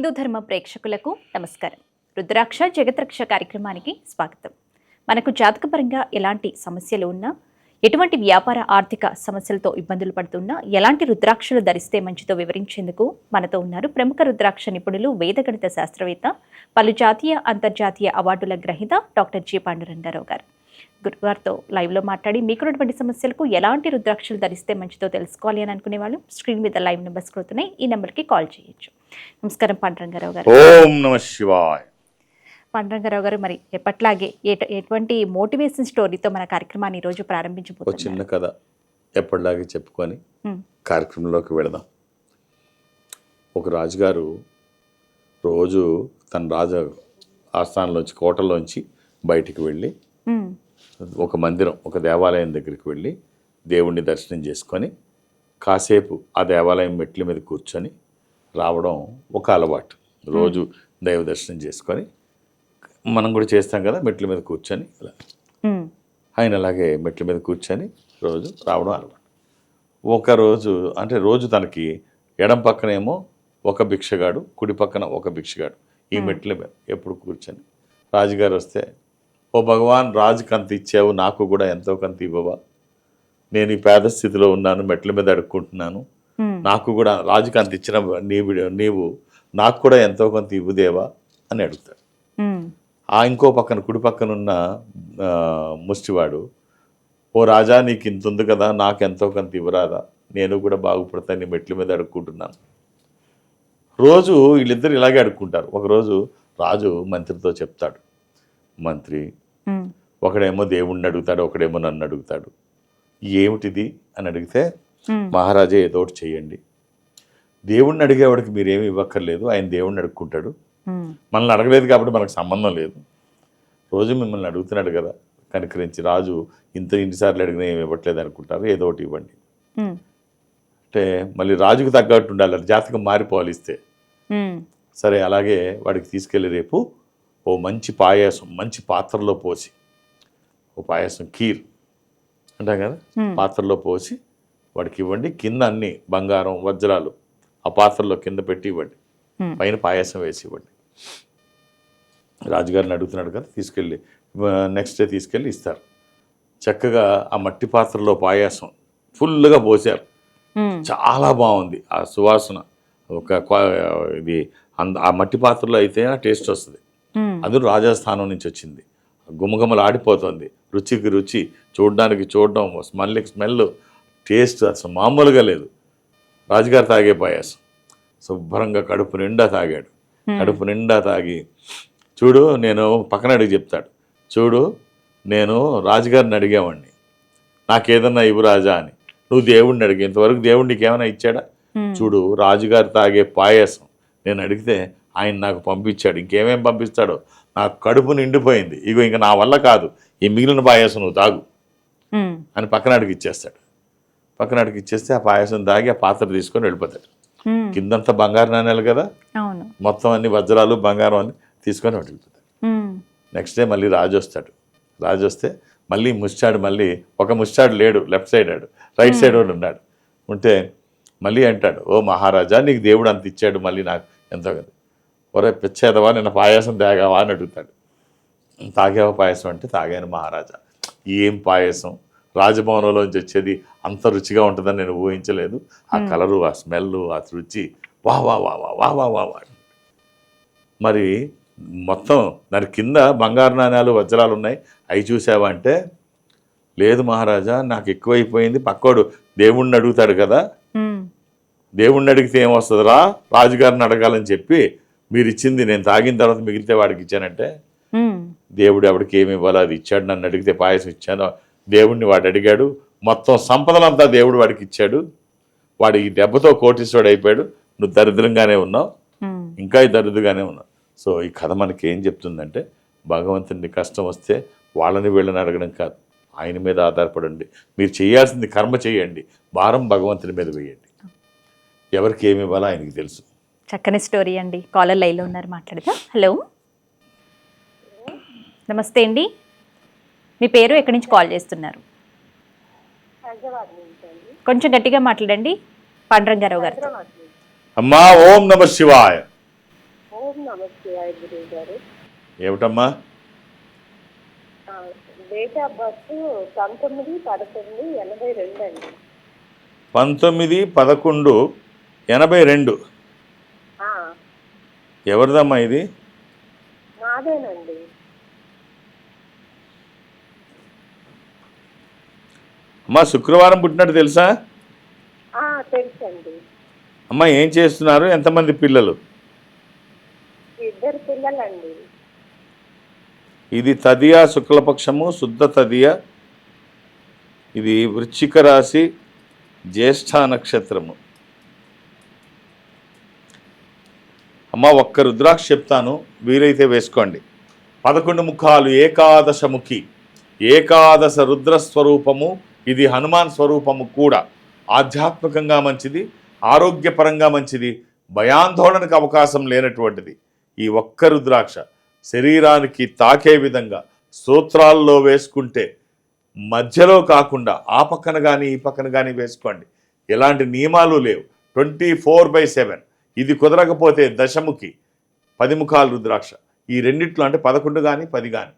హిందూ ధర్మ ప్రేక్షకులకు నమస్కారం. రుద్రాక్ష జగత్రక్ష కార్యక్రమానికి స్వాగతం. మనకు జాతకపరంగా ఎలాంటి సమస్యలు ఉన్నా ఎటువంటి వ్యాపార ఆర్థిక సమస్యలతో ఇబ్బందులు పడుతున్నా ఎలాంటి రుద్రాక్షలు ధరిస్తే మంచిదో వివరించేందుకు మనతో ఉన్నారు ప్రముఖ రుద్రాక్ష నిపుణులు వేదగణిత శాస్త్రవేత్త పలు జాతీయ అంతర్జాతీయ అవార్డుల గ్రహీత డాక్టర్ జి. పాండురంగారావు గారు. గురువారితో లైవ్లో మాట్లాడి మీకున్నటువంటి సమస్యలకు ఎలాంటి రుద్రాక్షలు ధరిస్తే మంచిదో తెలుసుకోవాలి అని అనుకునే వాళ్ళు స్క్రీన్ మీద లైవ్ నెంబర్స్ కొడుతున్నాయి ఈ నెంబర్కి కాల్ చేయొచ్చు. నమస్కారం పాండురంగారావు గారు. ఓం నమ శివాయ. పాండురంగారావు గారు మరి ఎప్పట్లాగే ఎట- ఎటువంటి మోటివేషన్ స్టోరీతో మన కార్యక్రమాన్ని ఈ రోజు ఒక ప్రారంభించబోతున్నారు చిన్న కథ ఎప్పటిలాగే చెప్పుకొని కార్యక్రమంలోకి వెళదాం. ఒక రాజుగారు రోజు తన రాజ ఆస్థానంలోంచి కోటలోంచి బయటికి వెళ్ళి ఒక మందిరం ఒక దేవాలయం దగ్గరికి వెళ్ళి దేవుణ్ణి దర్శనం చేసుకొని కాసేపు ఆ దేవాలయం మెట్ల మీద కూర్చొని రావడం ఒక అలవాటు. రోజు దైవ దర్శనం చేసుకొని మనం కూడా చేస్తాం కదా మెట్ల మీద కూర్చొని ఇలా. ఆయన అలాగే మెట్ల మీద కూర్చొని రోజు రావడం అలవాటు. ఒక రోజు అంటే రోజు తనకి ఎడం పక్కనేమో ఒక భిక్షగాడు కుడి పక్కన ఒక భిక్షగాడు ఈ మెట్ల మీద ఎప్పుడు కూర్చొని. రాజుగారు వస్తే ఓ భగవాన్ రాజుకి అంత ఇచ్చావు నాకు కూడా ఎంతో కొంత ఇవ్వవా? నేను ఈ పేద స్థితిలో ఉన్నాను మెట్ల మీద అడుక్కుంటున్నాను. నాకు కూడా రాజుకి అంత ఇచ్చిన నీవు నీవు నాకు కూడా ఎంతో కొంత ఇవ్వుదేవా? అని అడుగుతాడు. ఆ ఇంకో పక్కన కుడి పక్కన ఉన్న ముష్టివాడు ఓ రాజా నీకు ఇంత ఉంది కదా నాకు ఎంతో కొంత ఇవ్వరాదా? నేను కూడా బాగుపడతాను నీ మెట్ల మీద అడుక్కుంటున్నాను. రోజు వీళ్ళిద్దరు ఇలాగే అడుక్కుంటారు. ఒకరోజు రాజు మంత్రితో చెప్తాడు. మంత్రి ఒకడేమో దేవుణ్ణి అడుగుతాడు ఒకడేమో నన్ను అడుగుతాడు. ఏమిటిది అని అడిగితే మహారాజా ఏదో ఒకటి చేయండి దేవుణ్ణి అడిగేవాడికి మీరేమి ఇవ్వక్కర్లేదు ఆయన దేవుణ్ణి అడుక్కుంటాడు. మనల్ని అడగలేదు కాబట్టి మనకు సంబంధం లేదు. రోజు మిమ్మల్ని అడుగుతున్నాడు కదా కనుకరించి రాజు ఇంత ఇన్నిసార్లు అడిగినా ఏమి ఇవ్వట్లేదు అనుకుంటారు ఏదో ఒకటి ఇవ్వండి. అంటే మళ్ళీ రాజుకు తగ్గట్టు ఉండాలి జాతకం మారిపోవాలి ఇస్తే. సరే అలాగే వాడికి తీసుకెళ్ళి రేపు ఓ మంచి పాయాసం మంచి పాత్రలో పోసి ఓ పాయాసం కీర్ అంటాం కదా. పాత్రలో పోసి వాడికి ఇవ్వండి. కింద అన్ని బంగారం వజ్రాలు ఆ పాత్రలో కింద పెట్టి ఇవ్వండి. పైన పాయాసం వేసి ఇవ్వండి. రాజుగారిని అడుగుతున్నాడు కదా తీసుకెళ్ళి నెక్స్ట్ డే తీసుకెళ్ళి ఇస్తారు. చక్కగా ఆ మట్టి పాత్రలో పాయాసం ఫుల్గా పోసారు. చాలా బాగుంది ఆ సువాసన. ఒక ఇది అంద ఆ మట్టి పాత్రలో అయితే టేస్ట్ వస్తుంది. ఉమ్, అది రాజస్థానం నుంచి వచ్చింది. గుమగుమలు ఆడిపోతుంది. రుచికి రుచి చూడడానికి చూడడం స్మెల్కి స్మెల్ టేస్ట్ అసలు మామూలుగా లేదు. రాజుగారు తాగే పాయాసం. శుభ్రంగా కడుపు నిండా తాగాడు. కడుపు నిండా తాగి చూడు నేను పక్కన అడిగి చెప్తాడు. చూడు నేను రాజుగారిని అడిగేవాడిని నాకేదన్నా ఇవ్వు రాజా అని. నువ్వు దేవుణ్ణి అడిగి ఇంతవరకు దేవుడు నీకు ఏమైనా ఇచ్చాడా చూడు రాజుగారు తాగే పాయసం. నేను అడిగితే ఆయన నాకు పంపించాడు. ఇంకేమేం పంపిస్తాడో? నాకు కడుపు నిండిపోయింది. ఇగో ఇంకా నా వల్ల కాదు. ఈ మిగిలిన పాయసం నువ్వు తాగు అని పక్కన అడిగి ఇచ్చేస్తాడు. పక్కన అడిగి ఇచ్చేస్తే ఆ పాయసం తాగి ఆ పాత్ర తీసుకొని వెళ్ళిపోతాడు. కిందంతా బంగారు నాణ్యాలు కదా? మొత్తం అన్ని వజ్రాలు బంగారం అన్ని తీసుకొని వెళ్ళిపోతాడు నెక్స్ట్ డే మళ్ళీ రాజు వస్తాడు. రాజు వస్తే మళ్ళీ ముష్టాడు మళ్ళీ ఒక ముష్టాడు లేడు లెఫ్ట్ సైడ్ ఆడు రైట్ సైడ్ వాడు ఉన్నాడు. ఉంటే మళ్ళీ అంటాడు ఓ మహారాజా నీకు దేవుడు అంత ఇచ్చాడు మళ్ళీ నాకు ఎంతో కదా ఒరే పిచ్చేదవా నిన్న పాయసం తాగావా అని అడుగుతాడు. తాగావా పాయసం అంటే తాగాను మహారాజా. ఏం పాయసం? రాజభవనంలోంచి వచ్చేది అంత రుచిగా ఉంటుందని నేను ఊహించలేదు. ఆ కలరు ఆ స్మెల్ ఆ రుచి వా వా వా వా వా వా వా వా మరి మొత్తం దాని కింద బంగారు నాణ్యాలు వజ్రాలు ఉన్నాయి. అవి చూసావా అంటే లేదు మహారాజా నాకు ఎక్కువైపోయింది. పక్కోడు దేవుణ్ణి అడుగుతాడు కదా. దేవుణ్ణి అడిగితే ఏమొస్తుందిరా? రాజుగారిని అడగాలని చెప్పి మీరు ఇచ్చింది నేను తాగిన తర్వాత మిగిలితే వాడికి ఇచ్చానంటే దేవుడు ఎవడికి ఏమి ఇవ్వాలో అది ఇచ్చాడు నన్ను అడిగితే పాయసం ఇచ్చాను. దేవుణ్ణి వాడు అడిగాడు మొత్తం సంపదలంతా దేవుడు వాడికి ఇచ్చాడు. వాడు ఈ దెబ్బతో కోటీశ్వరుడు అయిపోయాడు. నువ్వు దరిద్రంగానే ఉన్నావు. ఇంకా ఈ దరిద్రగానే ఉన్నావు. సో ఈ కథ మనకి ఏం చెప్తుందంటే భగవంతుని కష్టం వస్తే వాళ్ళని వీళ్ళని అడగడం కాదు. ఆయన మీద ఆధారపడండి. మీరు చేయాల్సింది కర్మ చేయండి. భారం భగవంతుని మీద వేయండి. ఎవరికి ఏమి ఇవ్వాలో ఆయనకి తెలుసు. చక్కని స్టోరీ అండి. కాలర్ లైన్లో ఉన్నారు మాట్లాడదా. హలో. నమస్తే అండి. మీ పేరు ఎక్కడి నుంచి కాల్ చేస్తున్నారు? కొంచెం గట్టిగా మాట్లాడండి. పాండురంగారావు నుంచి. అమ్మా ఓం నమ శివాయ. గారు ఏమిటమ్మా? డేట్ ఆఫ్ బర్త్ పంతొమ్మిది పదకొండు ఎనభై రెండు అండి. పంతొమ్మిది పదకొండు ఎనభై రెండు. ఆ, ఎవరిదమ్మా ఇది? నాదేనండి అమ్మా శుక్రవారం పుట్టినట్టు తెలుసా? తెలుసండి. అమ్మా ఏం చేస్తున్నారు? ఎంతమంది పిల్లలు? ఇద్దరు పిల్లలండి. ఇది తదియ శుక్లపక్షము శుద్ధ తదియ. ఇది వృశ్చిక రాశి జ్యేష్ఠ నక్షత్రము. అమ్మ ఒక్క రుద్రాక్ష చెప్తాను వీలైతే వేసుకోండి. పదకొండు ముఖాలు ఏకాదశముఖి. ఏకాదశ రుద్ర స్వరూపము ఇది హనుమాన్ స్వరూపము కూడా. ఆధ్యాత్మికంగా మంచిది ఆరోగ్యపరంగా మంచిది భయాందోళనకు అవకాశం లేనటువంటిది. ఈ ఒక్క రుద్రాక్ష శరీరానికి తాకే విధంగా సూత్రాల్లో వేసుకుంటే మధ్యలో కాకుండా ఆ పక్కన కానీ ఈ పక్కన కానీ వేసుకోండి. ఎలాంటి నియమాలు లేవు. Twenty four by seven. ఇది కుదరకపోతే దశముఖి పది ముఖాల రుద్రాక్ష. ఈ రెండిట్లో అంటే పదకొండు కానీ పది కానీ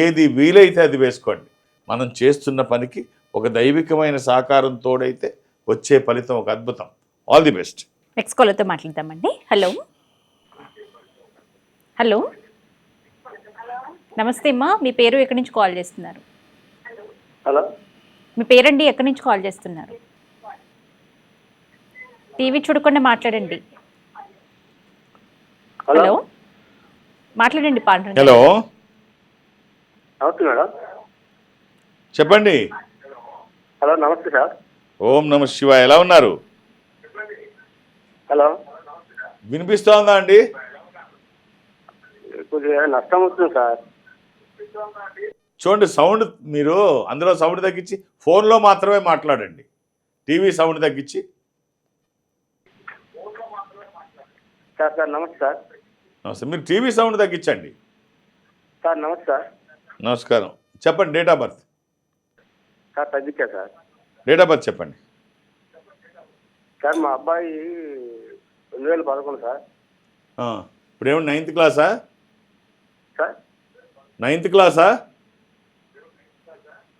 ఏది వీలైతే అది వేసుకోండి. మనం చేస్తున్న పనికి ఒక దైవికమైన సహకారం తోడైతే వచ్చే ఫలితం ఒక అద్భుతం. ఆల్ ది బెస్ట్ నెక్స్ట్ కాలర్తో మాట్లాడదామండి. హలో హలో నమస్తే అమ్మా. మీ పేరు ఎక్కడి నుంచి కాల్ చేస్తున్నారు? హలో మీ పేరండి ఎక్కడి నుంచి కాల్ చేస్తున్నారు? టీవీ చూడకుండా మాట్లాడండి. హలో? మాట్లాడండి పాండ్రంగ హలో? నమస్తే మేడం. చెప్పండి. హలో నమస్తే సార్. ఓం నమ శివ ఎలా ఉన్నారు? హలో? వినిపిస్తోందా అండి? కొద్దిగా నష్టం వస్తుంది సార్. చూడండి సౌండ్ మీరు అందులో సౌండ్ తగ్గించి ఫోన్లో మాత్రమే మాట్లాడండి. టీవీ సౌండ్ తగ్గించి. సార్ సార్ నమస్తే సార్. నమస్తే. మీరు టీవీ సౌండ్ తగ్గించండి. సార్ నమస్తే సార్ నమస్కారం. చెప్పండి డేట్ ఆఫ్ బర్త్ సార్ తగ్గించా సార్? డేట్ ఆఫ్ బర్త్ చెప్పండి. సార్ మా అబ్బాయి రెండు వేల పదకొండు సార్. ఇప్పుడు ఏమన్నా నైన్త్ క్లాసా సార్. నైన్త్ క్లాసా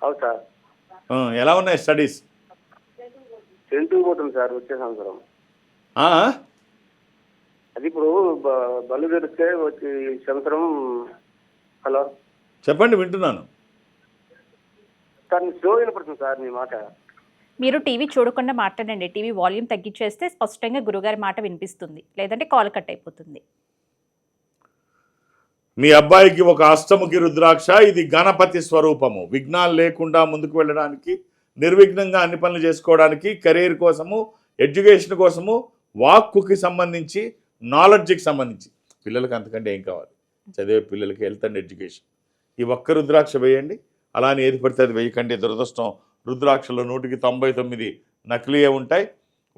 అవును సార్. ఎలా ఉన్నాయి స్టడీస్ టెన్త్ పోతుంది సార్ వచ్చే సంవత్సరం? అది ఇప్పుడు బ- బళ్ళు తెరిస్తే వచ్చి సంవత్సరం హలో. చెప్పండి వింటున్నాను. సార్ స్లో వినపడుతుంది సార్ మీ మాట. మీరు టీవీ చూడకుండా మాట్లాడండి. టీవీ వాల్యూమ్ తగ్గించేస్తే స్పష్టంగా గురుగారి మాట వినిపిస్తుంది. లేదంటే కాల్ కట్ అయిపోతుంది. మీ అబ్బాయికి ఒక అష్టముఖి రుద్రాక్ష ఇది గణపతి స్వరూపము. విఘ్నాలు లేకుండా ముందుకు వెళ్ళడానికి నిర్విఘ్నంగా అన్ని పనులు చేసుకోవడానికి కెరీర్ కోసము ఎడ్యుకేషన్ కోసము వాక్కుకి సంబంధించి నాలెడ్జ్కి సంబంధించి. పిల్లలకి అంతకంటే ఏం కావాలి? చదివే పిల్లలకి హెల్త్ అండ్ ఎడ్యుకేషన్. ఈ ఒక్క రుద్రాక్ష వేయండి. అలానే ఏది పడితే అది వేయకండి. దురదృష్టం. రుద్రాక్షలో నూటికి తొంభై తొమ్మిది నకిలీయే ఉంటాయి.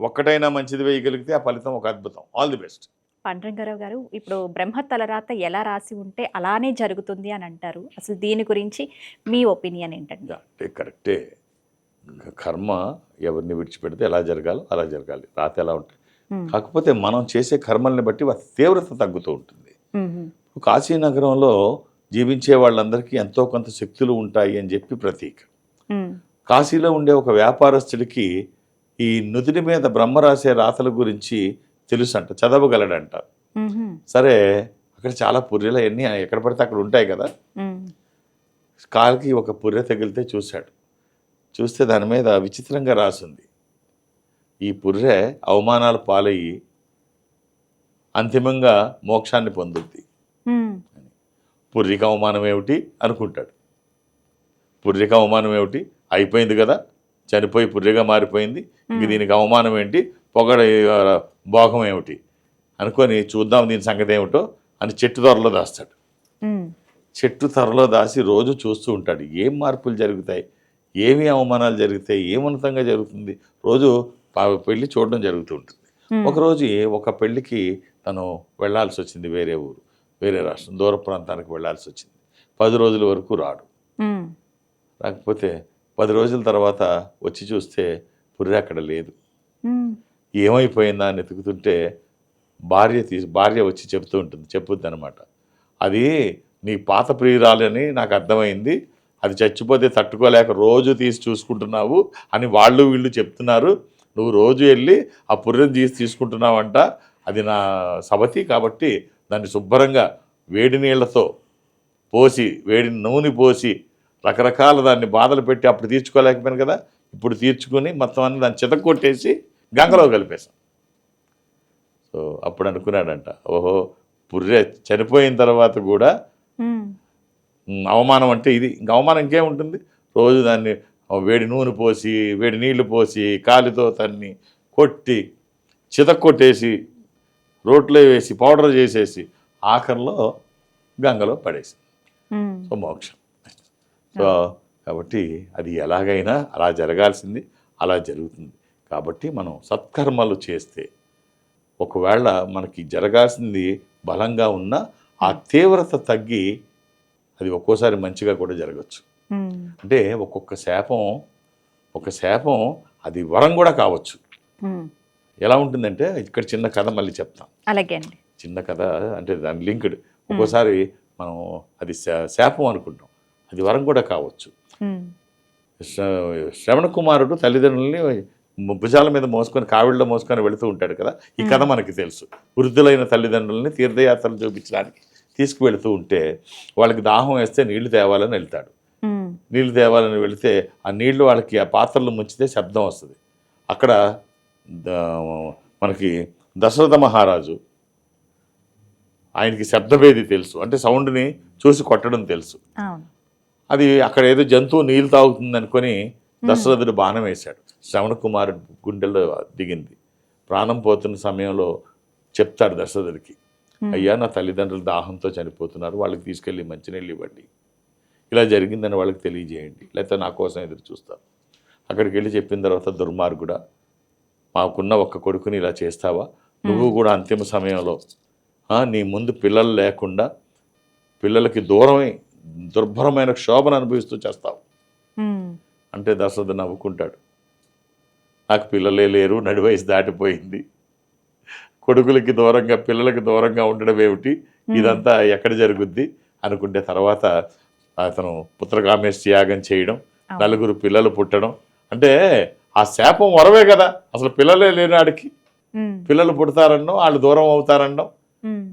ఒక్కటైనా మంచిది వేయగలిగితే ఆ ఫలితం ఒక అద్భుతం. All the best. పాండ్రంగారావు గారు ఇప్పుడు బ్రహ్మ తలరాత ఎలా రాసి ఉంటే అలానే జరుగుతుంది అని అంటారు. అసలు దీని గురించి మీ ఒపీనియన్ ఏంటండి? అంటే కరెక్టే. కర్మ ఎవరిని విడిచిపెడితే ఎలా జరగాలో అలా జరగాలి. రాత ఎలా ఉంటుంది. కాకపోతే మనం చేసే కర్మల్ని బట్టి వాటి తీవ్రత తగ్గుతూ ఉంటుంది మ్మ్. కాశీనగరంలో జీవించే వాళ్ళందరికీ ఎంతో కొంత శక్తులు ఉంటాయి అని చెప్పి ప్రతీక మ్మ్. కాశీలో ఉండే ఒక వ్యాపారస్తుడికి ఈ నుదిటి మీద బ్రహ్మ రాసే రాతల గురించి తెలుసంట చదవగలడంట మ్మ్. సరే అక్కడ చాలా పుర్రెలు అన్నీ ఎక్కడ పడితే అక్కడ ఉంటాయి కదా మ్మ్. కాలికి ఒక పుర్రె తగిలితే చూశాడు చూస్తే దాని మీద విచిత్రంగా రాసింది ఈ పుర్రె అవమానాలు పాలయ్యి అంతిమంగా మోక్షాన్ని పొందుద్ది. పుర్రికి అవమానం ఏమిటి? అనుకుంటాడు. పుర్రికి అవమానం ఏమిటి? అయిపోయింది కదా? చనిపోయి పుర్రిగా మారిపోయింది. ఇంక దీనికి అవమానం ఏంటి? పొగడ భోగం ఏమిటి? అనుకొని చూద్దాం దీని సంగతి ఏమిటో అని చెట్టు త్వరలో దాస్తాడు. చెట్టు త్వరలో దాసి రోజు చూస్తూ ఉంటాడు. ఏం మార్పులు జరుగుతాయి? ఏమి అవమానాలు జరుగుతాయి ఏం ఉన్నతంగా జరుగుతుంది? రోజు పెళ్ళి చూడడం జరుగుతూ ఉంటుంది. ఒకరోజు ఒక పెళ్ళికి తను వెళ్ళాల్సి వచ్చింది వేరే ఊరు వేరే రాష్ట్రం దూర ప్రాంతానికి వెళ్ళాల్సి వచ్చింది. పది రోజుల వరకు రాడు. రాకపోతే పది రోజుల తర్వాత వచ్చి చూస్తే పుర్రె అక్కడ లేదు. ఏమైపోయిందా అని వెతుకుతుంటే భార్య తీసి భార్య వచ్చి చెప్తూ ఉంటుంది చెప్పుద్ది అనమాట అది నీ పాత ప్రియురాలని నాకు అర్థమైంది. అది చచ్చిపోతే తట్టుకోలేక రోజు తీసి చూసుకుంటున్నావు అని వాళ్ళు వీళ్ళు చెప్తున్నారు. నువ్వు రోజు వెళ్ళి ఆ పుర్రెను తీసి తీసుకుంటున్నావంట. అది నా సబతి కాబట్టి దాన్ని శుభ్రంగా వేడి నీళ్ళతో పోసి వేడి నూనె పోసి రకరకాల దాన్ని బాధలు పెట్టి అప్పుడు తీర్చుకోలేకపోయాను కదా. ఇప్పుడు తీర్చుకొని మొత్తం అన్ని దాన్ని చితక్కొట్టేసి గంగలో కలిపేశాం సో అప్పుడు అనుకున్నాడంట ఓహో పుర్రె చనిపోయిన తర్వాత కూడా అవమానం అంటే ఇది. ఇంకా అవమానం ఇంకేముంటుంది? రోజు దాన్ని వేడి నూనె పోసి వేడి నీళ్ళు పోసి కాలితో తన్ని కొట్టి చితక్కొట్టేసి రోట్లో వేసి పౌడర్ చేసేసి ఆఖరిలో గంగలో పడేసి. సో మోక్షం. సో కాబట్టి అది ఎలాగైనా అలా జరగాల్సింది అలా జరుగుతుంది. కాబట్టి మనం సత్కర్మలు చేస్తే ఒకవేళ మనకి జరగాల్సింది బలంగా ఉన్నా ఆ తీవ్రత తగ్గి అది ఒక్కోసారి మంచిగా కూడా జరగచ్చు. అంటే ఒక్కొక్క శాపం ఒక శాపం అది వరం కూడా కావచ్చు. ఎలా ఉంటుందంటే ఇక్కడ చిన్న కథ మళ్ళీ చెప్తాం. అలాగే అండి. చిన్న కథ అంటే దాని లింక్డ్. ఒక్కోసారి మనం అది శాపం అనుకుంటాం. అది వరం కూడా కావచ్చు. శ్రవణ కుమారుడు తల్లిదండ్రుల్ని భుజాల మీద మోసుకొని కావిడిలో మోసుకొని వెళుతూ ఉంటాడు కదా? ఈ కథ మనకి తెలుసు. వృద్ధులైన తల్లిదండ్రుల్ని తీర్థయాత్రలు చూపించడానికి తీసుకువెళుతూ ఉంటే వాళ్ళకి దాహం వేస్తే నీళ్ళు తేవాలని వెళ్తాడు. నీళ్ళు తేవాలని వెళితే ఆ నీళ్ళు వాళ్ళకి ఆ పాత్రలో ముంచితే శబ్దం వస్తుంది. అక్కడ మనకి దశరథ మహారాజు ఆయనకి శబ్దభేది తెలుసు. అంటే సౌండ్ని చూసి కొట్టడం తెలుసు. అది అక్కడ ఏదో జంతువు నీళ్ళు తాగుతుంది అనుకొని దశరథుడు బాణం వేశాడు. శ్రవణ కుమారుడు గుండెల్లో దిగింది. ప్రాణం పోతున్న సమయంలో చెప్తాడు దశరథుడికి అయ్యా నా తల్లిదండ్రులు దాహంతో చనిపోతున్నారు. వాళ్ళకి తీసుకెళ్ళి మంచినీళ్ళు ఇవ్వండి. ఇలా జరిగిందని వాళ్ళకి తెలియజేయండి. లేకపోతే నా కోసం ఎదురు చూస్తారు. అక్కడికి వెళ్ళి చెప్పిన తర్వాత దుర్మార్గుడా మాకున్న ఒక్క కొడుకుని ఇలా చేస్తావా? నువ్వు కూడా అంతిమ సమయంలో నీ ముందు పిల్లలు లేకుండా పిల్లలకి దూరమై దుర్భరమైన క్షోభను అనుభవిస్తూ చేస్తావు. అంటే దశరథ నవ్వుకుంటాడు. నాకు పిల్లలే లేరు నడి వయసు దాటిపోయింది. కొడుకులకి దూరంగా పిల్లలకి దూరంగా ఉండడం ఏమిటి? ఇదంతా ఎక్కడ జరుగుద్ది? అనుకుంటే తర్వాత అతను పుత్రకామేశ్ త్యాగం చేయడం నలుగురు పిల్లలు పుట్టడం. అంటే ఆ శాపం వరవే కదా. అసలు పిల్లలే లేనాడికి పిల్లలు పుడతారనడం వాళ్ళు దూరం అవుతారనడం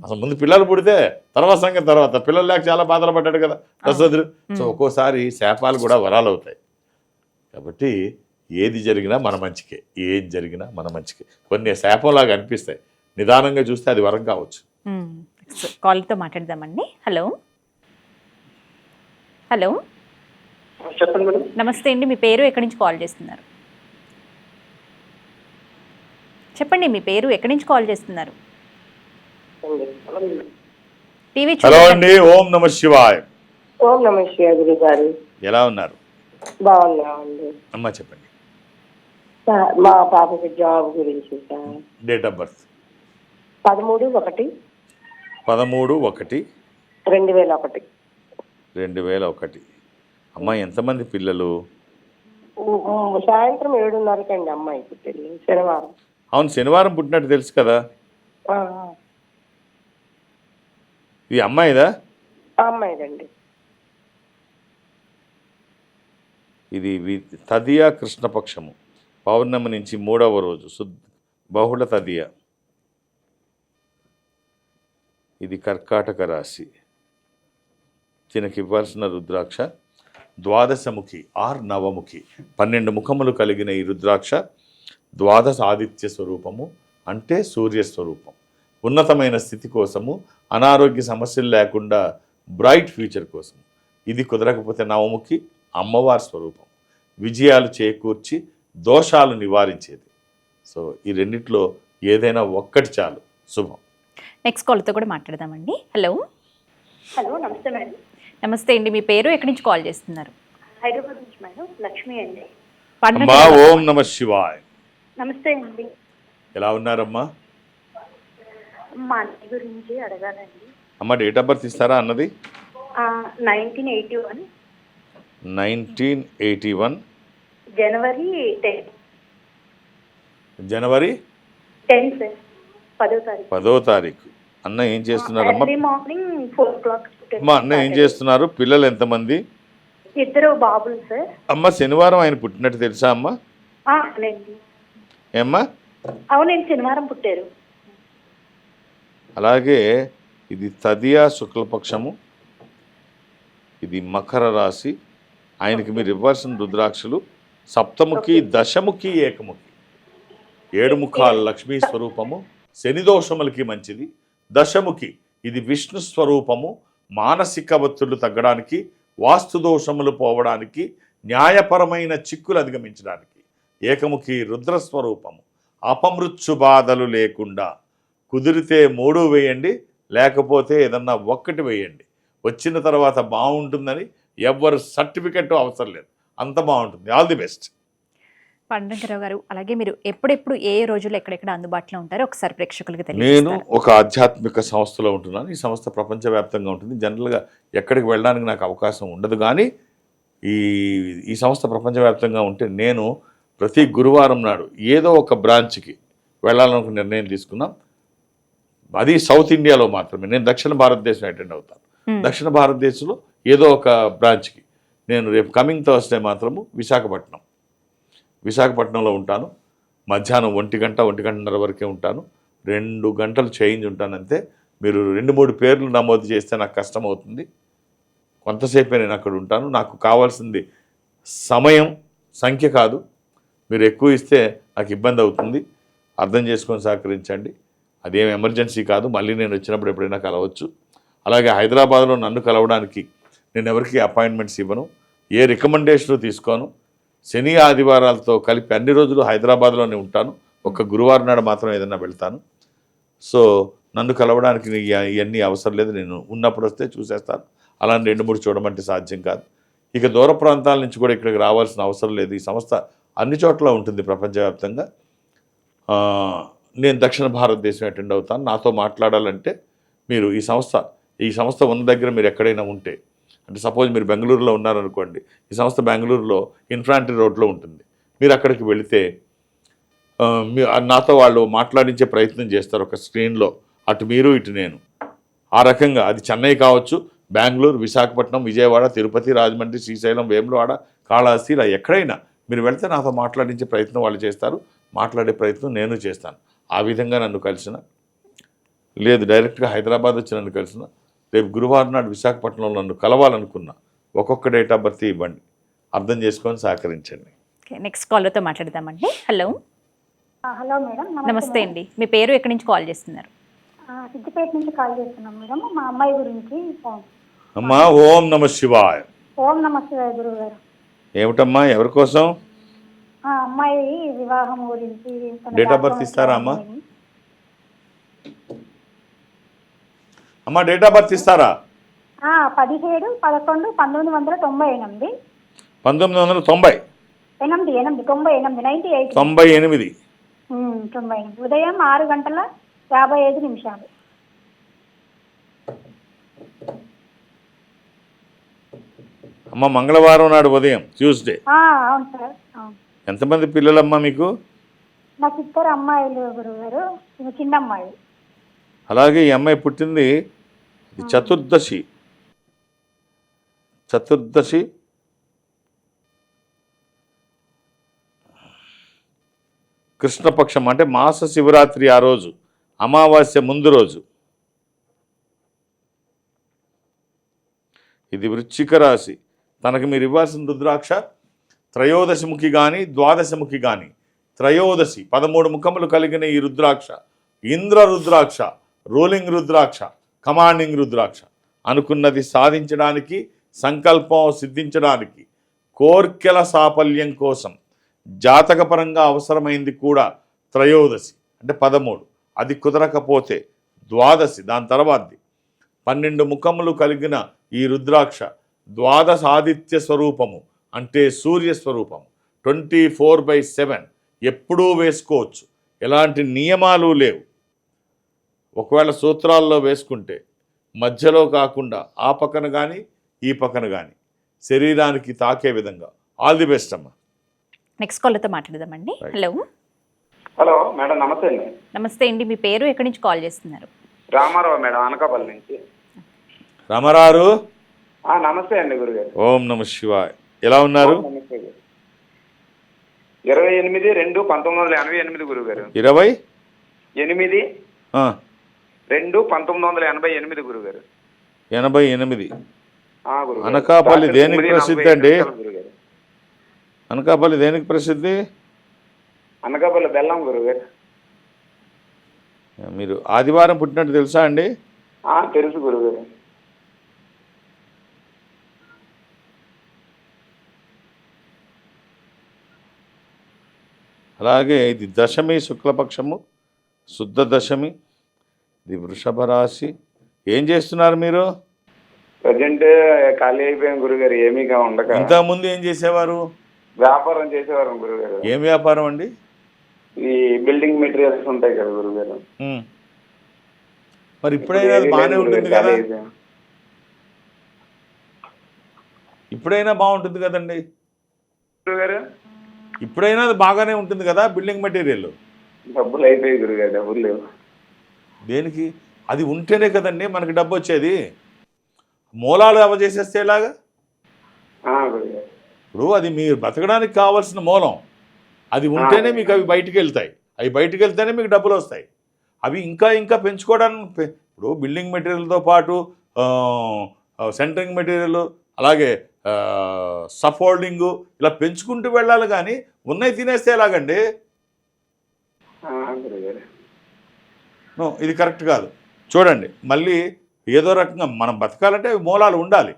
అసలు ముందు పిల్లలు పుడితే తర్వాత సంగతి తర్వాత. పిల్లలు లేక చాలా బాధలు పడ్డాడు కదా. దశరథుడు సో ఒక్కోసారి శాపాలు కూడా వరాలు అవుతాయి. కాబట్టి ఏది జరిగినా మన మంచికే. ఏది జరిగినా మన మంచికే. కొన్ని శాపంలాగా అనిపిస్తాయి. నిదానంగా చూస్తే అది వరం కావచ్చు. కాల్తో మాట్లాడదామండి. హలో. హలో. చెప్పండి మేడం. నమస్తే అండి మీ పేరు ఎక్కడి నుంచి కాల్ చేస్తున్నారు? చెప్పండి మీ పేరు ఎక్కడి నుంచి కాల్ చేస్తున్నారు? టీవీ హలో చూడండి అండి ఓం నమ శివాయ్. ఓం నమ శివ గురు గారు ఎలా ఉన్నారు? బాగున్నామండి అమ్మ చెప్పండి. సార్ మా పాపకి జాబ్ గురించి సార్ డేట్ ఆఫ్ బర్త్? పదమూడు ఒకటి. పదమూడు ఒకటి. రెండు వేల ఒకటి. రెండు వేల ఒకటి. అమ్మ ఎంతమంది పిల్లలు? సాయంత్రం ఏడున్నరకండి అమ్మాయి పుట్టింది శనివారం. అవును శనివారం పుట్టినట్టు తెలుసు కదా? ఈ అమ్మాయిదా? అమ్మాయిదండి. ఇది తదియా కృష్ణపక్షము. పౌర్ణమి నుంచి మూడవ రోజు శుద్ధ బహుళ తదియ. ఇది కర్కాటక రాశి. దీనికి ఇవ్వాల్సిన రుద్రాక్ష. ద్వాదశముఖి ఆర్ నవముఖి పన్నెండు ముఖములు కలిగిన ఈ రుద్రాక్ష ద్వాదశ ఆదిత్య స్వరూపము అంటే సూర్య స్వరూపం. ఉన్నతమైన స్థితి కోసము అనారోగ్య సమస్యలు లేకుండా బ్రైట్ ఫ్యూచర్ కోసం ఇది కుదరకపోతే నవముఖి అమ్మవారి స్వరూపం. విజయాలు చేకూర్చి దోషాలు నివారించేది. సో ఈ రెండిట్లో ఏదైనా ఒక్కటి చాలు. శుభం. నెక్స్ట్ కాల్తో కూడా మాట్లాడదామండి. హలో హలో నమస్తే మేడం. నమస్తే అండి మీ పేరు? ఎక్కడి నుంచి కాల్ చేస్తున్నారు? హైదరాబాద్ నుంచి మేడం లక్ష్మి అండి. అమ్మా ఓం నమ శివాయ్. నమస్తే అండి. ఎలా ఉన్నారమ్మా? మా అన్నయ్య గురించి అడగాలండి. అమ్మ డేట్ ఆఫ్ బర్త్ ఇస్తారా అన్నది? Nineteen eighty one. Nineteen eighty one. జనవరి టెన్. జనవరి? Ten sir. పదో తారీఖు. పదో తారీఖు. అన్న ఏం చేస్తున్నారమ్మా? Early morning four o'clock అమ్మా అన్న ఏం చేస్తున్నారు? పిల్లలు ఎంతమంది? ఇద్దరు బాబులు సార్ అమ్మ శనివారం ఆయన పుట్టినట్టు తెలుసా అమ్మా? అవునండి. ఏమ్మా? అవునండి శనివారం పుట్టారు. అలాగే ఇది తదియా శుక్లపక్షము ఇది మకర రాశి ఆయనకి మీరు ఇవ్వాల్సిన రుద్రాక్షలు సప్తముఖి దశముఖి ఏకముఖి. ఏడు ముఖాల లక్ష్మీ స్వరూపము శని దోషములకి మంచిది. దశముఖి. ఇది విష్ణు స్వరూపము. మానసిక ఒత్తిళ్ళు తగ్గడానికి వాస్తు దోషములు పోవడానికి న్యాయపరమైన చిక్కులు అధిగమించడానికి. ఏకముఖి రుద్రస్వరూపము అపమృత్యు బాధలు లేకుండా. కుదిరితే మూడు వేయండి లేకపోతే ఏదన్నా ఒక్కటి వేయండి. వచ్చిన తర్వాత బాగుంటుందని ఎవ్వరు సర్టిఫికెట్ అవసరం లేదు. అంత బాగుంటుంది. All the best. పండంకరావు గారు అలాగే మీరు ఎప్పుడెప్పుడు ఏ రోజులు ఎక్కడెక్కడ అందుబాటులో ఉంటారో ఒకసారి ప్రేక్షకులకు నేను తెలియజేస్తారు. ఒక ఆధ్యాత్మిక సంస్థలో ఉంటున్నాను. ఈ సంస్థ ప్రపంచవ్యాప్తంగా ఉంటుంది. జనరల్గా ఎక్కడికి వెళ్ళడానికి నాకు అవకాశం ఉండదు. కానీ ఈ ఈ సంస్థ ప్రపంచవ్యాప్తంగా ఉంటే నేను ప్రతి గురువారం నాడు ఏదో ఒక బ్రాంచ్కి వెళ్ళాలనుకున్న నిర్ణయం తీసుకున్నాం. అది సౌత్ ఇండియాలో మాత్రమే. నేను దక్షిణ భారతదేశం అటెండ్ అవుతాను. దక్షిణ భారతదేశంలో ఏదో ఒక బ్రాంచ్కి. నేను రేపు కమింగ్ థర్స్డే మాత్రము విశాఖపట్నం. విశాఖపట్నంలో ఉంటాను. మధ్యాహ్నం ఒంటి గంట ఒంటి గంటన్నర వరకే ఉంటాను. రెండు గంటలు చేంజ్ ఉంటానంతే మీరు రెండు మూడు పేర్లు నమోదు చేస్తే నాకు కష్టం అవుతుంది కొంతసేపే నేను అక్కడ ఉంటాను. నాకు కావాల్సింది సమయం సంఖ్య కాదు. మీరు ఎక్కువ ఇస్తే నాకు ఇబ్బంది అవుతుంది. అర్థం చేసుకొని సహకరించండి. అదేం ఎమర్జెన్సీ కాదు. మళ్ళీ నేను వచ్చినప్పుడు ఎప్పుడైనా కలవచ్చు. అలాగే హైదరాబాద్లో నన్ను కలవడానికి నేను ఎవరికి అపాయింట్మెంట్స్ ఇవ్వను. ఏ రికమెండేషన్ తీసుకోను. శని ఆదివారాలతో కలిపి అన్ని రోజులు హైదరాబాద్లోనే ఉంటాను. ఒక్క గురువారం నాడు మాత్రం ఏదైనా వెళ్తాను. సో నన్ను కలవడానికి ఇవన్నీ అవసరం లేదు. నేను ఉన్నప్పుడు వస్తే చూసేస్తాను. అలాంటి రెండు మూడు చూడమంటే సాధ్యం కాదు. ఇక దూర ప్రాంతాల నుంచి కూడా ఇక్కడికి రావాల్సిన అవసరం లేదు. ఈ సంస్థ అన్ని చోట్ల ఉంటుంది ప్రపంచవ్యాప్తంగా. నేను దక్షిణ భారతదేశం అటెండ్ అవుతాను. నాతో మాట్లాడాలంటే మీరు ఈ సంస్థ ఈ సంస్థ ఉన్న దగ్గర మీరు ఎక్కడైనా ఉంటే అంటే సపోజ్ మీరు బెంగళూరులో ఉన్నారనుకోండి ఈ సంస్థ బెంగళూరులో ఇన్ఫ్రాంటరీ రోడ్లో ఉంటుంది. మీరు అక్కడికి వెళితే మీ నాతో వాళ్ళు మాట్లాడించే ప్రయత్నం చేస్తారు ఒక స్క్రీన్లో. అటు మీరు ఇటు నేను. ఆ రకంగా అది చెన్నై కావచ్చు బెంగళూరు విశాఖపట్నం విజయవాడ తిరుపతి రాజమండ్రి శ్రీశైలం వేములవాడ కాళహస్తి ఇలా ఎక్కడైనా మీరు వెళితే నాతో మాట్లాడించే ప్రయత్నం వాళ్ళు చేస్తారు. మాట్లాడే ప్రయత్నం నేను చేస్తాను. ఆ విధంగా నన్ను కలిసిన లేదు డైరెక్ట్గా హైదరాబాద్ వచ్చి నన్ను కలిసిన రేపు గురువారం నాడు విశాఖపట్నంలో నన్ను కలవాలనుకున్నా ఒక్కొక్క డేట్ ఆఫ్ బర్త్ ఇవ్వండి. అర్థం చేసుకొని సహకరించండి. నెక్స్ట్ కాల్తో మాట్లాడదామండి. Hello hello madam. నమస్తే అండి. మీ పేరు ఎక్కడి నుంచి కాల్ చేస్తున్నారు? ఆ, సిద్దిపేట నుంచి కాల్ చేస్తున్నాం మేడం. మా అమ్మాయి గురించి. అమ్మా ఓం నమ శివాయ. ఓం నమస్తే గురువు గారు ఏమిటమ్మా ఎవరి కోసం? ఆ అమ్మాయి వివాహం గురించి of birth జాతకం ఇస్తారా అమ్మా? అమ్మా డేట్ ఆఫ్ బర్త్ ఇస్తారా? ఆ, పదిహేడు పదకొండు పంతొమ్మిది వందల తొంభై ఎనిమిది. పంతొమ్మిది వందల తొంభై. ఎనిమిది ఎనిమిది తొంభై ఎనిమిది నైన్టీ ఎయిట్. తొంభై ఎనిమిది. తొంభై ఎనిమిది. ఉదయం ఆరు గంటల యాభై ఐదు నిమిషాలు. అమ్మ మంగళవారం నాడు ఉదయం ట్యూస్డే అవును సార్ అవును. ఎంతమంది పిల్లలమ్మా మీకు? నాకు ఇద్దరు అమ్మాయిలు గురువు గారు చిన్న అమ్మాయి. అలాగే ఈ అమ్మాయి పుట్టింది చతుర్దశి. చతుర్దశి. కృష్ణపక్షం అంటే మాస శివరాత్రి ఆ రోజు అమావాస్య ముందు రోజు. ఇది వృశ్చిక రాశి. తనకు మీరు ఇవ్వాల్సిన రుద్రాక్ష త్రయోదశముఖి కానీ ద్వాదశముఖి కానీ త్రయోదశి పదమూడు ముఖములు కలిగిన ఈ రుద్రాక్ష ఇంద్ర రుద్రాక్ష. రూలింగ్ రుద్రాక్ష కమాండింగ్ రుద్రాక్ష అనుకున్నది సాధించడానికి సంకల్పం సిద్ధించడానికి కోర్కెల సాఫల్యం కోసం జాతకపరంగా అవసరమైంది కూడా త్రయోదశి అంటే పదమూడు. అది కుదరకపోతే ద్వాదశి దాని తర్వాతది. పన్నెండు ముఖములు కలిగిన ఈ రుద్రాక్ష ద్వాదశ ఆదిత్య స్వరూపము అంటే సూర్య స్వరూపము ట్వంటీ ఫోర్ బై సెవెన్. ఎప్పుడూ వేసుకోవచ్చు. ఎలాంటి నియమాలు లేవు. ఒకవేళ సూత్రాల్లో వేసుకుంటే మధ్యలో కాకుండా ఆ పక్కన కానీ ఈ పక్కన కానీ శరీరానికి తాకే విధంగా. ఆల్ ది బెస్ట్ అమ్మా. నెక్స్ట్ కాల్తో మాట్లాడదామండి. హలో హలో మేడం నమస్తే అండి. నమస్తే అండి మీ పేరు ఎక్కడి నుంచి కాల్ చేస్తున్నారు? రామారావు మేడం అనకాపల్లి నుంచి. రామారావు? ఆ, నమస్తే అండి గురుగారు. ఓం నమ శివాయ్. ఎలా ఉన్నారు. ఇరవై ఎనిమిది రెండు పంతొమ్మిది వందల ఎనభై ఎనిమిది గురుగారు. ఇరవై? ఎనిమిది? ఆ, రెండు పంతొమ్మిది వందల ఎనభై ఎనిమిది గురుగారు. ఎనభై ఎనిమిది. అనకాపల్లి దేనికి ప్రసిద్ధి అండి? అనకాపల్లి దేనికి ప్రసిద్ధి? అనకాపల్లి బెల్లం గురుగారు. మీరు ఆదివారం పుట్టినట్టు తెలుసా అండి? ఆ, తెలుసు గురుగారు. అలాగే ఇది దశమి శుక్లపక్షము శుద్ధ దశమి ఇది వృషభ రాశి. ఏం చేస్తున్నారు మీరు? ప్రజెంట్ ఖాళీ అయిపోయాం గురుగారు ఏమీగా ఉండక. ఇంతకుముందు ఏం చేసేవారు? వ్యాపారం చేసేవారు గురుగారు. ఏం వ్యాపారం అండి? ఈ బిల్డింగ్ మెటీరియల్స్ ఉంటాయి కదా గురుగారు. మరి ఇప్పుడైనా అది బాగానే ఉంటుంది కదా. ఇప్పుడైనా బాగుంటుంది కదండి? గురుగారు. ఇప్పుడైనా అది బాగానే ఉంటుంది కదా బిల్డింగ్ మెటీరియల్? డబ్బులు అయిపోయాయి గురుగారు డబ్బులు లేవు. దేనికి? అది ఉంటేనే కదండి మనకి డబ్బు వచ్చేది. మూలాలు అవ చేసేస్తే ఎలాగా? ఇప్పుడు అది మీరు బతకడానికి కావాల్సిన మూలం. అది ఉంటేనే మీకు అవి బయటికి వెళ్తాయి అవి బయటికి వెళ్తేనే మీకు డబ్బులు వస్తాయి. అవి ఇంకా ఇంకా పెంచుకోవడానికి ఇప్పుడు బిల్డింగ్ మెటీరియల్తో పాటు సెంటరింగ్ మెటీరియల్ అలాగే సఫోల్డింగ్ ఇలా పెంచుకుంటూ వెళ్ళాలి కానీ ఉన్నాయి తినేస్తే ఎలాగండి? నో ఇది కరెక్ట్ కాదు. చూడండి మళ్ళీ ఏదో రకంగా మనం బతకాలంటే అవి మూలాలు ఉండాలి.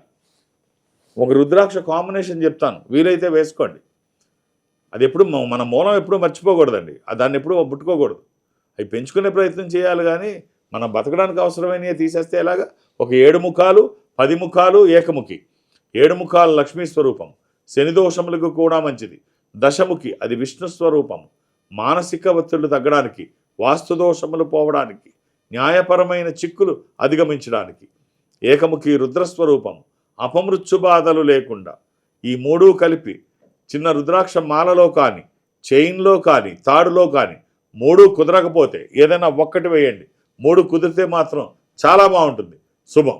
ఒక రుద్రాక్ష కాంబినేషన్ చెప్తాను. వీలైతే వేసుకోండి. అది ఎప్పుడు మన మూలం ఎప్పుడూ మర్చిపోకూడదండి. దాన్ని ఎప్పుడూ ముట్టుకోకూడదు. అవి పెంచుకునే ప్రయత్నం చేయాలి కానీ మనం బతకడానికి అవసరమైనవి తీసేస్తే ఎలాగా? ఒక ఏడు ముఖాలు పది ముఖాలు ఏకముఖి. ఏడు ముఖాలు లక్ష్మీ స్వరూపం. శని దోషములకు కూడా మంచిది. దశముఖి అది విష్ణు స్వరూపం. మానసిక ఒత్తిళ్ళు తగ్గడానికి వాస్తు దోషములు పోవడానికి న్యాయపరమైన చిక్కులు అధిగమించడానికి. ఏకముఖి రుద్రస్వరూపం అపమృత్యు బాధలు లేకుండా ఈ మూడు కలిపి చిన్న రుద్రాక్ష మాలలో కానీ చైన్లో కానీ తాడులో కానీ మూడు కుదరకపోతే ఏదైనా ఒక్కటి వేయండి. మూడు కుదిరితే మాత్రం చాలా బాగుంటుంది. శుభం.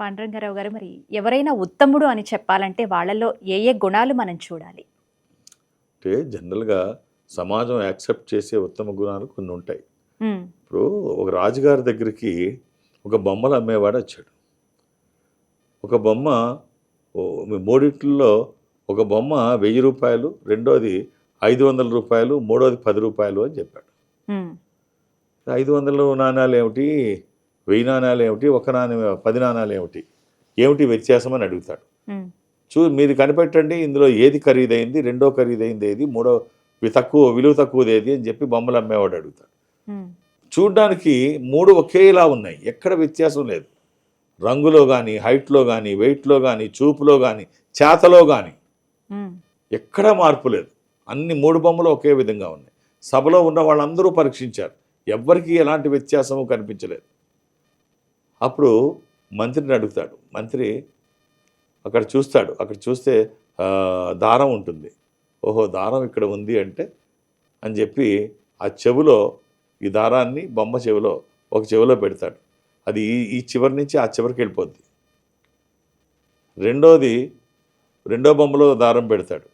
పాండురంగారావు గారు మరి ఎవరైనా ఉత్తముడు అని చెప్పాలంటే వాళ్ళలో ఏ ఏ గుణాలు మనం చూడాలి? అంటే జనరల్గా సమాజం యాక్సెప్ట్ చేసే ఉత్తమ గుణాలు కొన్ని ఉంటాయి. ఇప్పుడు ఒక రాజుగారి దగ్గరికి ఒక బొమ్మలు అమ్మేవాడు వచ్చాడు. ఒక బొమ్మ మూడిట్లో ఒక బొమ్మ వెయ్యి రూపాయలు రెండోది ఐదు వందల రూపాయలు మూడోది పది రూపాయలు అని చెప్పాడు. ఐదు వందల నాణ్యాలు ఏమిటి? వెయ్యి నాణ్యాలు ఏమిటి? ఒక నాణ్యం పది నాణ్యాలు ఏమిటి? ఏమిటి వ్యత్యాసం అని అడుగుతాడు. చూ మీరు కనిపెట్టండి ఇందులో ఏది ఖరీదైంది రెండో ఖరీదైంది ఏది మూడో వి- తక్కువ విలువ తక్కువది ఏది అని చెప్పి బొమ్మలు అమ్మేవాడు అడుగుతాడు. చూడ్డానికి మూడు ఒకేలా ఉన్నాయి. ఎక్కడ వ్యత్యాసం లేదు. రంగులో కానీ హైట్లో కానీ వెయిట్లో కానీ చూపులో కానీ చేతలో కానీ ఎక్కడా మార్పు లేదు. అన్ని మూడు బొమ్మలు ఒకే విధంగా ఉన్నాయి. సభలో ఉన్న వాళ్ళందరూ పరీక్షించారు. ఎవ్వరికీ ఎలాంటి వ్యత్యాసము కనిపించలేదు. అప్పుడు మంత్రిని అడుగుతాడు. మంత్రి అక్కడ చూస్తాడు. అక్కడ చూస్తే దారం ఉంటుంది. ఓహో దారం ఇక్కడ ఉంది అంటే అని చెప్పి ఆ చెవులో ఈ దారాన్ని బొమ్మ చెవిలో ఒక చెవిలో పెడతాడు. అది ఈ ఈ చివరి నుంచి ఆ చివరికి వెళ్ళిపోద్ది. రెండోది రెండో బొమ్మలో దారం పెడతాడు.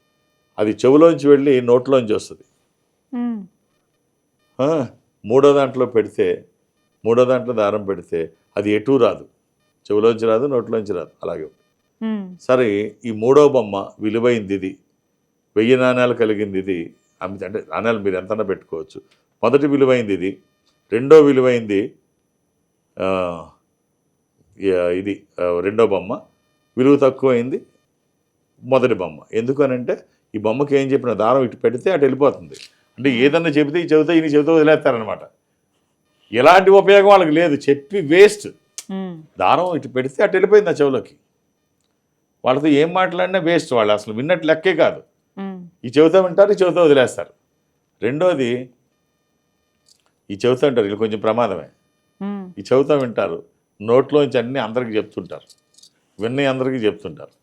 అది చెవులోంచి వెళ్ళి నోట్లోంచి వస్తుంది. మూడో దాంట్లో పెడితే మూడో దాంట్లో దారం పెడితే అది ఎటూ రాదు. చెవులోంచి రాదు నోట్లోంచి రాదు. అలాగే సరే ఈ మూడో బొమ్మ విలువైంది ఇది. వెయ్యి నాణ్యాలు కలిగింది ఇది. అమ్మి అంటే నాణ్యాలు మీరు ఎంతైనా పెట్టుకోవచ్చు. మొదటి విలువైంది ఇది. రెండో విలువైంది ఇది రెండో బొమ్మ. విలువ తక్కువైంది మొదటి బొమ్మ. ఎందుకనంటే ఈ బొమ్మకి ఏం చెప్పిన దారం ఇటు పెడితే అటు వెళ్ళిపోతుంది. అంటే ఏదన్నా చెబితే ఈ చెబితే ఈయన చెబితే వదిలేస్తారనమాట ఎలాంటి ఉపయోగం వాళ్ళకి లేదు. చెప్పి వేస్ట్. దారం ఇటు పెడితే అటు వెళ్ళిపోయింది ఆ చెవులోకి. వాళ్ళతో ఏం మాట్లాడినా వేస్ట్. వాళ్ళు అసలు విన్నట్టు లెక్కే కాదు. ఈ చెవితో వింటారు ఈ చెవితో వదిలేస్తారు. రెండోది ఈ చెవితో వింటారు వీళ్ళు కొంచెం ప్రమాదమే. ఈ చెవితో వింటారు నోట్లోంచి అన్నీ అందరికీ చెప్తుంటారు. విన్నీ అందరికీ చెప్తుంటారు.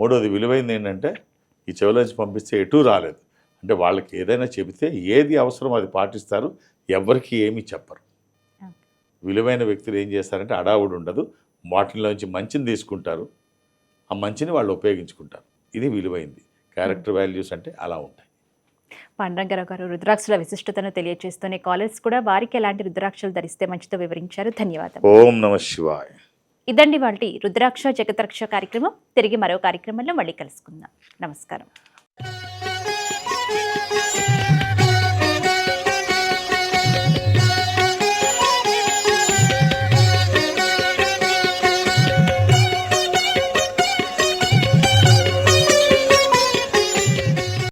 మూడోది విలువైంది ఏంటంటే ఈ చెవిలోంచి పంపిస్తే ఎటూ రాలేదు. అంటే వాళ్ళకి ఏదైనా చెబితే ఏది అవసరం అది పాటిస్తారు ఎవరికి ఏమీ చెప్పరు. విలువైన వ్యక్తులు ఏం చేస్తారంటే అడావుడు ఉండదు వాటిలోంచి మంచిని తీసుకుంటారు. ఆ మంచిని వాళ్ళు ఉపయోగించుకుంటారు. ఇది విలువైంది. క్యారెక్టర్ వాల్యూస్ అంటే అలా ఉంటాయి. పాండురంగారావు గారు రుద్రాక్షల విశిష్టతను తెలియజేస్తూనే కాలర్స్ కూడా వారికి ఎలాంటి రుద్రాక్షలు ధరిస్తే మంచితో వివరించారు. ధన్యవాదాలు ఓం నమ శివాయ. ఇదండి వాళ్ళ రుద్రాక్ష జగద్రక్ష కార్యక్రమం. తిరిగి మరో కార్యక్రమంలో మళ్ళీ కలుసుకుందాం. నమస్కారం.